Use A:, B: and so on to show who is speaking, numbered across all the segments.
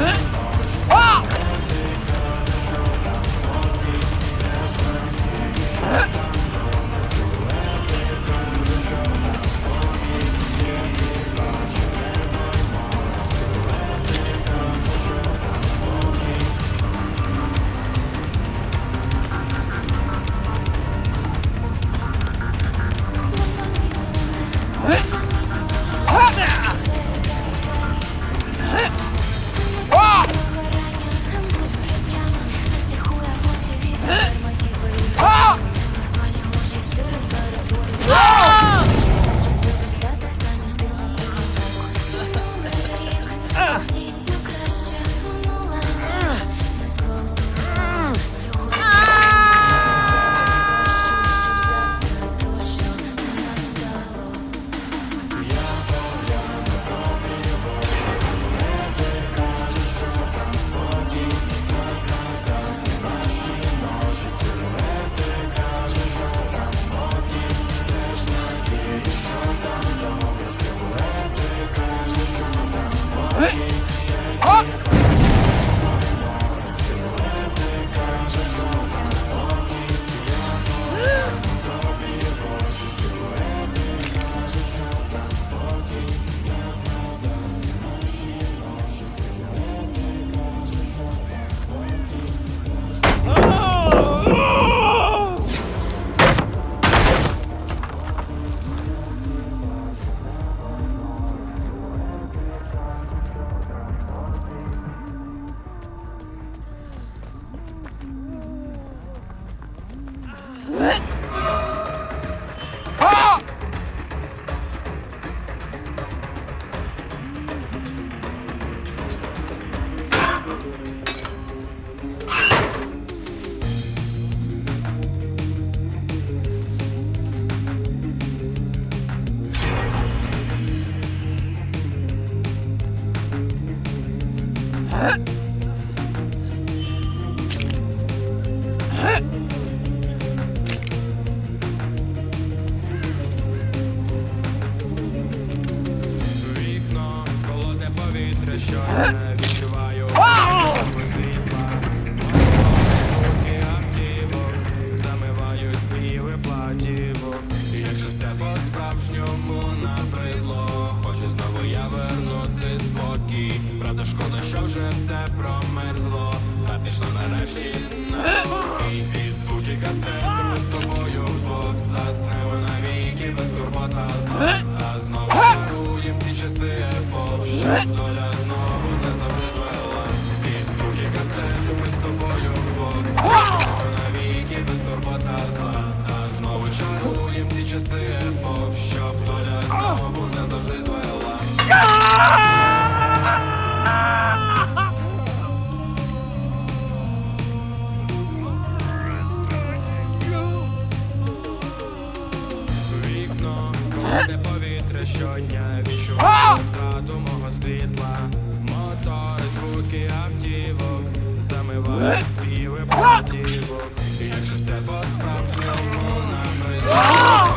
A: 嗯 Huh? Де повітря щодня відчуваю втрату мого світла. мотори звуки автівок, замивають співи протівок. Якщо
B: це по справжньому нами.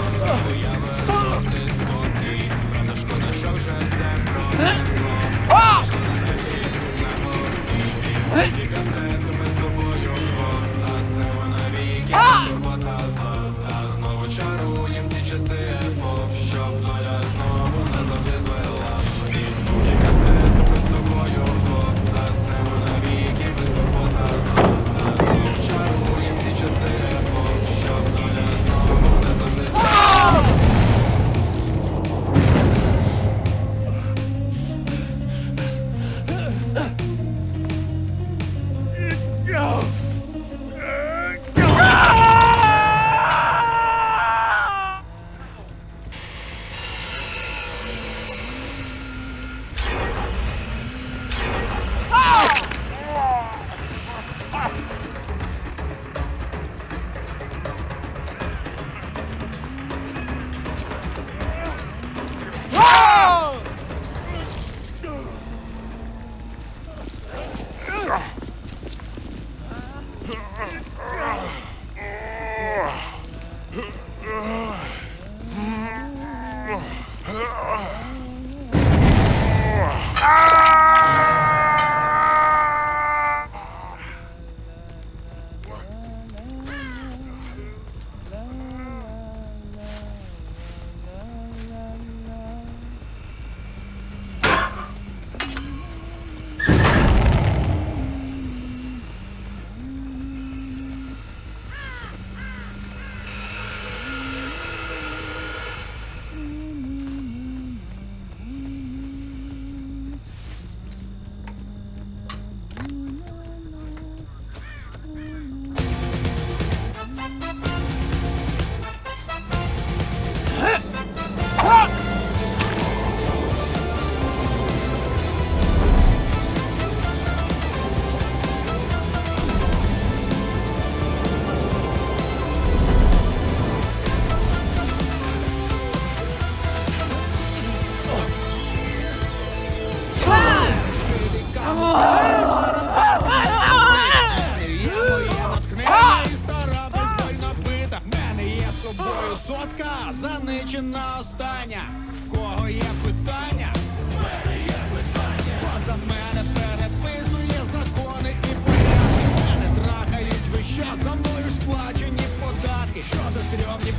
B: дівчина остання, в кого є питання, в мене є питання, поза мене переписує закони і порядки. Мене тракають вища, за мною сплачені податки. Що за стрьомні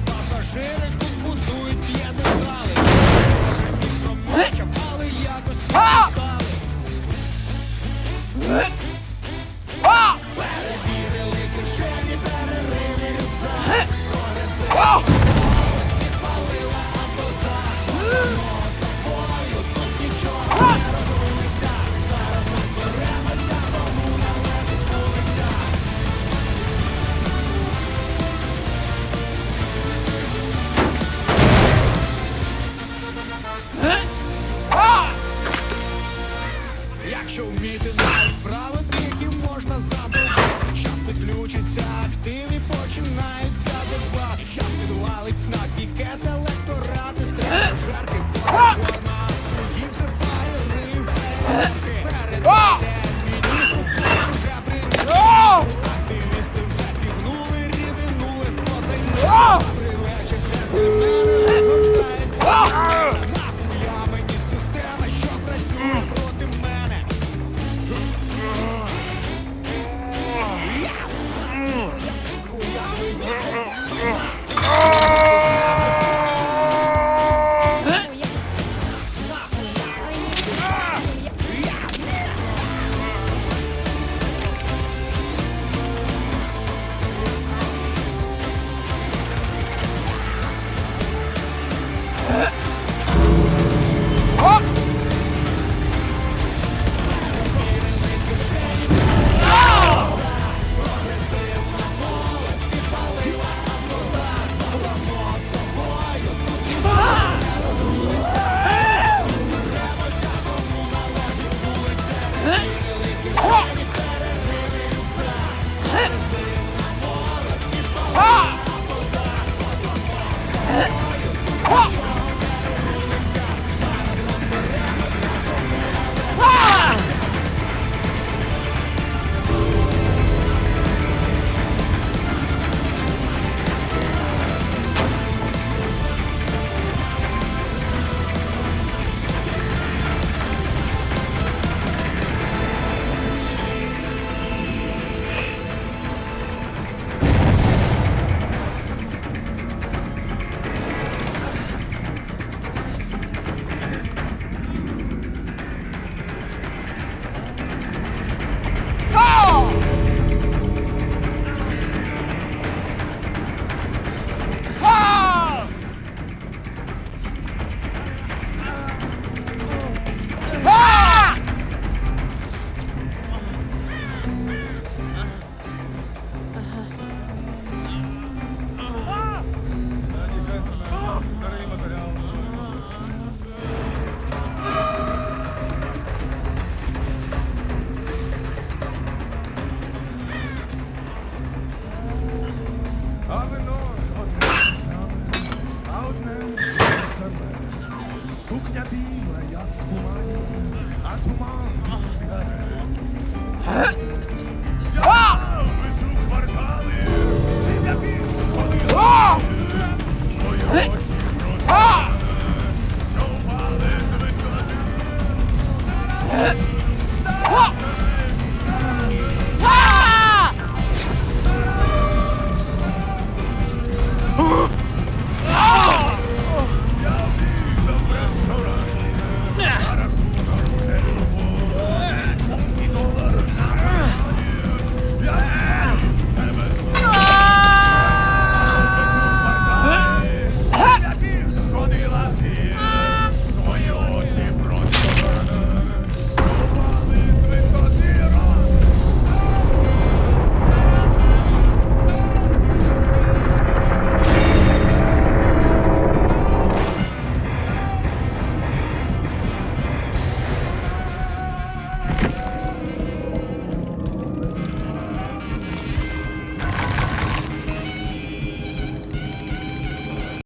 C: Huh?